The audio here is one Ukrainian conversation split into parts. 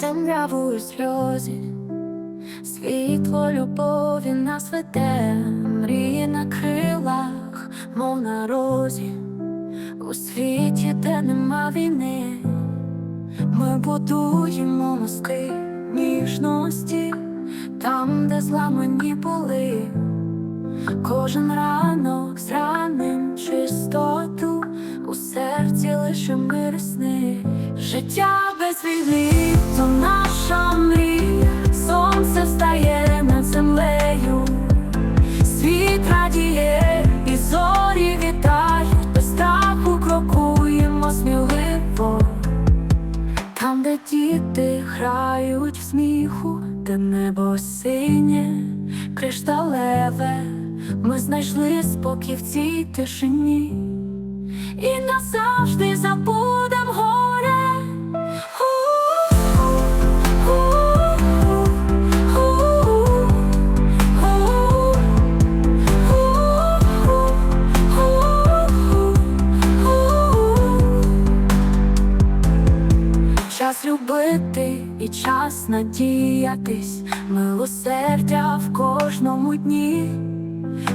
темряву і сльози, світло любові нас веде, мрії на крилах, мов на розі, у світі, де нема війни, ми будуємо мости ніжності, там, де зламані були. Кожен ранок зраним чистоту. У серці лише мир Життя без війни то наша мрія, сонце встає над землею, світ радіє і зорі вітають, без страху крокуємо сміливо. Там, де діти грають в сміху, де небо синє, кришталеве, ми знайшли спокій в цій тишині. І назавжди забудем горе. Любити і час надіятись, милосердя в кожному дні.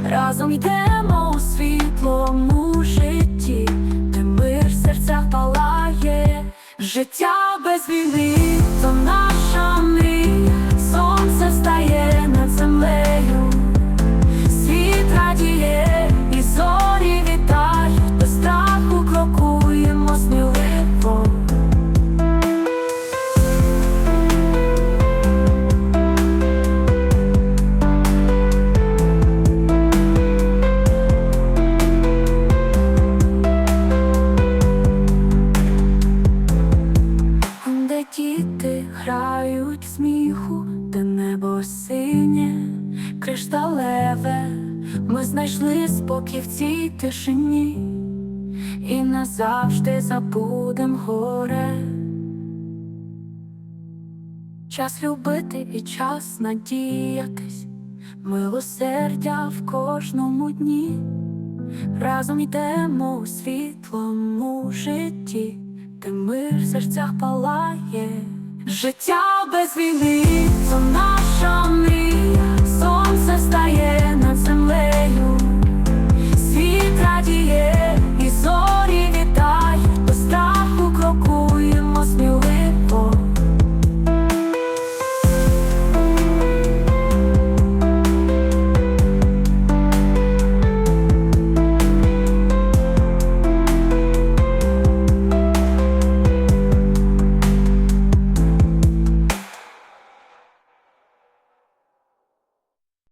Разом йдемо у світлому житті, де мир в серцях палає, життя без війни то наша мрія, сонце встає кришталеве, ми знайшли спокій в цій тишині і назавжди забудем горе. Час любити і час надіятись, милосердя в кожному дні. Разом йдемо у світлому житті, де мир в серцях палає. Життя без війни то наша мрія,